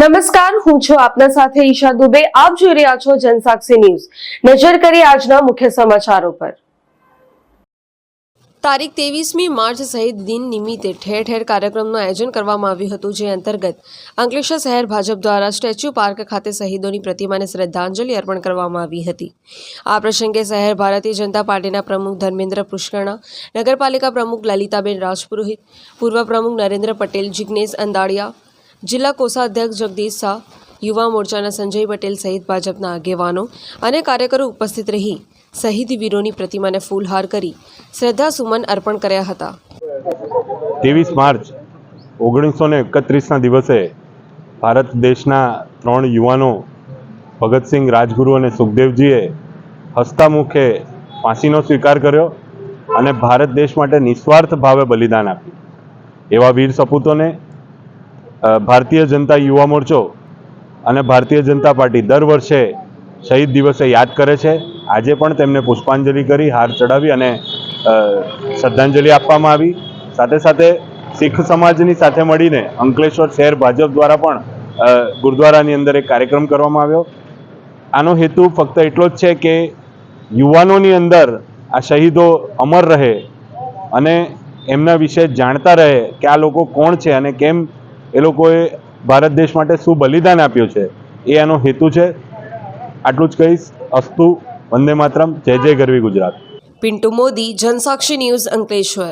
નમસ્કાર, હું છું આપના સાથે ઈશા દુબે. આપ જોઈ રહ્યા છો જનસાક્ષી ન્યૂઝ. નજર કરી આજના મુખ્ય સમાચારો પર. તારીખ તેવીસમી માર્ચ સહિત દિન નિમિત્તે ઠેર ઠેર કાર્યક્રમનું આયોજન કરવામાં આવ્યું હતું, જે અંતર્ગત અંકલેશ્વર શહેર ભાજપ દ્વારા સ્ટેચ્યુ પાર્ક ખાતે શહીદોની પ્રતિમાને શ્રદ્ધાંજલિ અર્પણ કરવામાં આવી હતી. આ પ્રસંગે શહેર ભારતીય જનતા પાર્ટીના પ્રમુખ ધર્મેન્દ્ર પુષ્કર્ણા, નગરપાલિકા પ્રમુખ લલિતાબેન રાજપુરોહિત, પૂર્વ પ્રમુખ નરેન્દ્ર પટેલ જિજ્ઞેશ અંદાડિયા જિલ્લા કોષાધ્યક્ષ જગદીશ શાહ, યુવા મોરચાના સંજય પટેલ સહિત ભાજપના આગેવાનો અને કાર્યકરો ઉપસ્થિત રહી શહીદ વીરોની પ્રતિમાને ફૂલહાર કરી શ્રદ્ધાસુમન અર્પણ કર્યા હતા. ત્રેવીસ માર્ચ ઓગણીસો એકત્રીસના દિવસે ભારત દેશના ત્રણ યુવાનો ભગતસિંહ રાજગુરુ અને સુખદેવજીએ હસ્તામુખે ફાંસીનો સ્વીકાર કર્યો અને ભારત દેશ માટે નિસ્વાર્થ ભાવે બલિદાન આપ્યું. એવા વીર સપૂતોને ભારતીય જનતા યુવા મોરચો અને ભારતીય જનતા પાર્ટી દર વર્ષે શહીદ દિવસે યાદ કરે છે. આજે પણ તેમને પુષ્પાંજલિ કરી, હાર ચડાવી અને શ્રદ્ધાંજલિ આપવામાં આવી. સાથે સાથે શીખ સમાજની સાથે મળીને અંકલેશ્વર શહેર ભાજપ દ્વારા પણ ગુરુદ્વારાની અંદર એક કાર્યક્રમ કરવામાં આવ્યો. આનો હેતુ ફક્ત એટલો જ છે કે યુવાનોની અંદર આ શહીદો અમર રહે અને એમના વિશે જાણતા રહે કે આ લોકો કોણ છે અને કેમ એ લોકોએ ભારત દેશ માટે શું બલિદાન આપ્યું છે એ આનો હેતુ છે. આટલું જ કહીશ. અસ્તુ, વંદે માતરમ, જય જય ગરવી ગુજરાત. પિન્ટુ મોદી, જનસાક્ષી ન્યૂઝ અંકલેશ્વર.